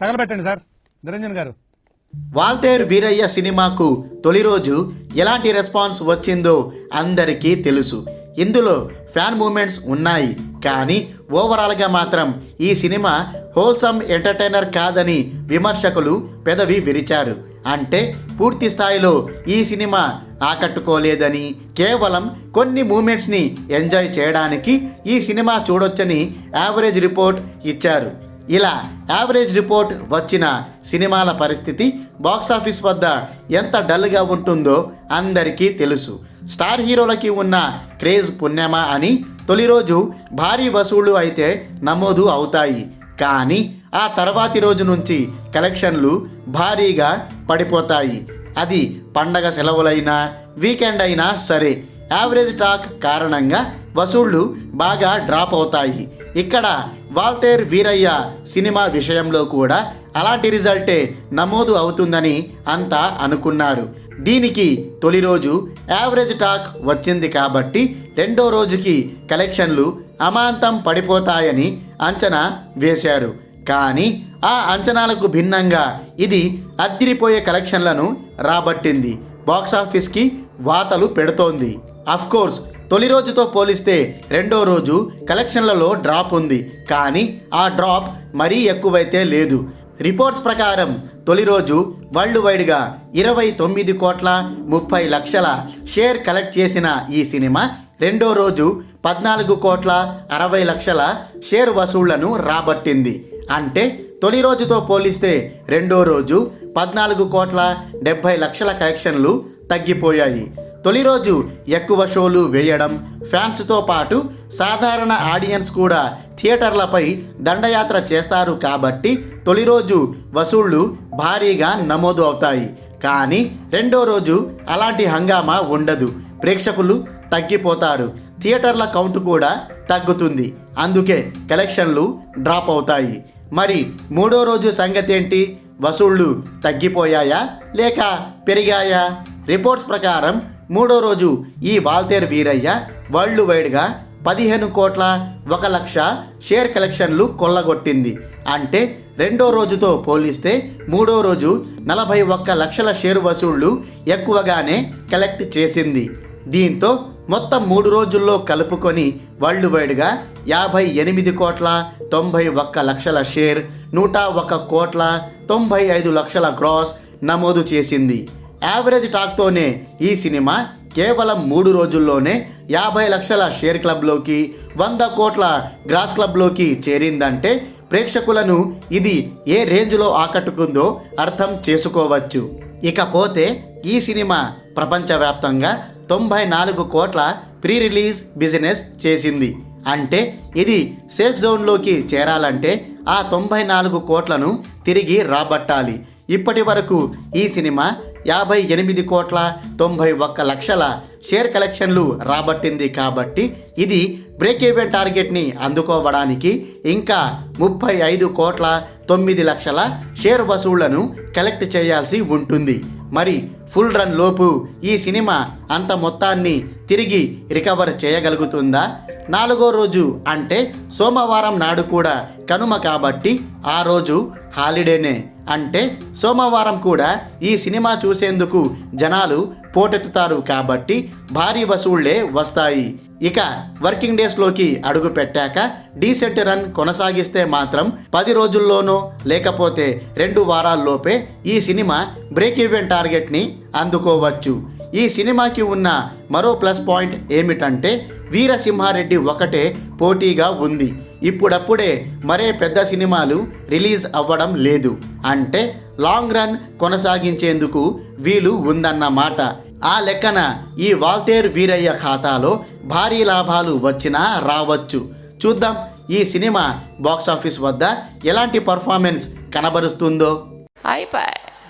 తగలబెట్టండి sir. Niranjan గారు. వాల్తేర్ వీరయ్య సినిమాకు తొలి రోజు ఎలాంటి రెస్పాన్స్ వచ్చిందో అందరికీ తెలుసు. ఇందులో ఫ్యాన్ మూమెంట్స్ ఉన్నాయి. కానీ ఓవరాల్గా మాత్రం ఈ సినిమా హోల్సమ్ ఎంటర్టైనర్ కాదని విమర్శకులు పెదవి విరిచారు. అంటే పూర్తి స్థాయిలో ఈ సినిమా ఆకట్టుకోలేదని కేవలం కొన్ని మూమెంట్స్ని ఎంజాయ్ చేయడానికి ఈ సినిమా చూడొచ్చని యావరేజ్ రిపోర్ట్ ఇచ్చారు. ఇలా యావరేజ్ రిపోర్ట్ వచ్చిన సినిమాల పరిస్థితి బాక్సాఫీస్ వద్ద ఎంత డల్గా ఉంటుందో అందరికీ తెలుసు. స్టార్ హీరోలకి ఉన్న క్రేజ్ పుణ్యమా అని తొలి రోజు భారీ వసూళ్ళు అయితే నమోదు అవుతాయి. కానీ ఆ తర్వాతి రోజు నుంచి కలెక్షన్లు భారీగా పడిపోతాయి. అది పండగ సెలవులైనా వీకెండ్ అయినా సరే యావరేజ్ టాక్ కారణంగా వసూళ్ళు బాగా డ్రాప్ అవుతాయి. ఇక్కడ వాల్తేర్ వీరయ్య సినిమా విషయంలో కూడా అలాంటి రిజల్టే నమోదు అవుతుందని అంతా అనుకున్నారు. దీనికి తొలి రోజు యావరేజ్ టాక్ వచ్చింది కాబట్టి రెండో రోజుకి కలెక్షన్లు అమాంతం పడిపోతాయని అంచనా వేశారు. కానీ ఆ అంచనాలకు భిన్నంగా ఇది అద్దిరిపోయే కలెక్షన్లను రాబట్టింది. బాక్సాఫీస్కి వాతలు పెడుతోంది. కోర్స్ తొలి రోజుతో పోలిస్తే రెండో రోజు కలెక్షన్లలో డ్రాప్ ఉంది. కానీ ఆ డ్రాప్ మరీ ఎక్కువైతే లేదు. రిపోర్ట్స్ ప్రకారం తొలి రోజు వరల్డ్ వైడ్గా ఇరవై తొమ్మిది కోట్ల ముప్పై లక్షల షేర్ కలెక్ట్ చేసిన ఈ సినిమా రెండో రోజు పద్నాలుగు కోట్ల అరవై లక్షల షేర్ వసూళ్ళను రాబట్టింది. అంటే తొలి రోజుతో పోలిస్తే రెండో రోజు పద్నాలుగు కోట్ల డెబ్భై లక్షల కలెక్షన్లు తగ్గిపోయాయి. తొలి రోజు ఎక్కువ షోలు వేయడం ఫ్యాన్స్తో పాటు సాధారణ ఆడియన్స్ కూడా థియేటర్లపై దండయాత్ర చేస్తారు కాబట్టి తొలి రోజు వసూళ్ళు భారీగా నమోదు అవుతాయి. కానీ రెండో రోజు అలాంటి హంగామా ఉండదు. ప్రేక్షకులు తగ్గిపోతారు. థియేటర్ల కౌంట్ కూడా తగ్గుతుంది. అందుకే కలెక్షన్లు డ్రాప్ అవుతాయి. మరి మూడో రోజు సంగతి ఏంటి వసూళ్ళు తగ్గిపోయాయా? లేక పెరిగాయా? రిపోర్ట్స్ ప్రకారం మూడో రోజు ఈ వాల్తేర్ వీరయ్య వరల్డ్ వైడ్గా పదిహేను కోట్ల ఒక లక్ష షేర్ కలెక్షన్లు కొల్లగొట్టింది. అంటే రెండో రోజుతో పోలిస్తే మూడో రోజు నలభై ఒక్క లక్షల షేర్ వసూళ్ళు ఎక్కువగానే కలెక్ట్ చేసింది. దీంతో మొత్తం మూడు రోజుల్లో కలుపుకొని వరల్డ్ వైడ్గా యాభై ఎనిమిది కోట్ల తొంభై ఒక్క లక్షల షేర్ నూట ఒక కోట్ల తొంభై ఐదు లక్షల గ్రాస్ నమోదు చేసింది. యావరేజ్ టాక్తోనే ఈ సినిమా కేవలం మూడు రోజుల్లోనే యాభై లక్షల షేర్ క్లబ్లోకి వంద కోట్ల గ్రాస్ క్లబ్లోకి చేరిందంటే ప్రేక్షకులను ఇది ఏ రేంజ్లో ఆకట్టుకుందో అర్థం చేసుకోవచ్చు. ఇకపోతే ఈ సినిమా ప్రపంచవ్యాప్తంగా తొంభై నాలుగు కోట్ల ప్రీ రిలీజ్ బిజినెస్ చేసింది. అంటే ఇది సేఫ్ జోన్లోకి చేరాలంటే ఆ తొంభై నాలుగు కోట్లను తిరిగి రాబట్టాలి. ఇప్పటి వరకు ఈ సినిమా యాభై ఎనిమిది కోట్ల తొంభై ఒక్క లక్షల షేర్ కలెక్షన్లు రాబట్టింది కాబట్టి ఇది బ్రేక్ ఈవెన్ టార్గెట్ని అందుకోవడానికి ఇంకా ముప్పై ఐదు కోట్ల తొమ్మిది లక్షల షేర్ వసూళ్ళను కలెక్ట్ చేయాల్సి ఉంటుంది. మరి ఫుల్ రన్ లోపు ఈ సినిమా అంత మొత్తాన్ని తిరిగి రికవర్ చేయగలుగుతుందా? నాలుగో రోజు అంటే సోమవారం నాడు కూడా కనుమ కాబట్టి ఆ రోజు హాలిడేనే. అంటే సోమవారం కూడా ఈ సినిమా చూసేందుకు జనాలు పోటెత్తుతారు కాబట్టి భారీ వసూళ్ళే వస్తాయి. ఇక వర్కింగ్ డేస్లోకి అడుగు పెట్టాక డీసెంట్ రన్ కొనసాగిస్తే మాత్రం పది రోజుల్లోనో లేకపోతే రెండు వారాల్లోపే ఈ సినిమా బ్రేక్ ఈవెన్ టార్గెట్ని అందుకోవచ్చు. ఈ సినిమాకి ఉన్న మరో ప్లస్ పాయింట్ ఏమిటంటే వీరసింహారెడ్డి ఒకటే పోటీగా ఉంది. ఇప్పుడప్పుడే మరే పెద్ద సినిమాలు రిలీజ్ అవ్వడం లేదు. అంటే లాంగ్ రన్ కొనసాగించేందుకు వీలు ఉందన్నమాట. ఆ లెక్కన ఈ వాల్తేర్ వీరయ్య ఖాతాలో భారీ లాభాలు వచ్చినా రావచ్చు. చూద్దాం ఈ సినిమా బాక్సాఫీస్ వద్ద ఎలాంటి పర్ఫార్మెన్స్ కనబరుస్తుందో. అయిపోయి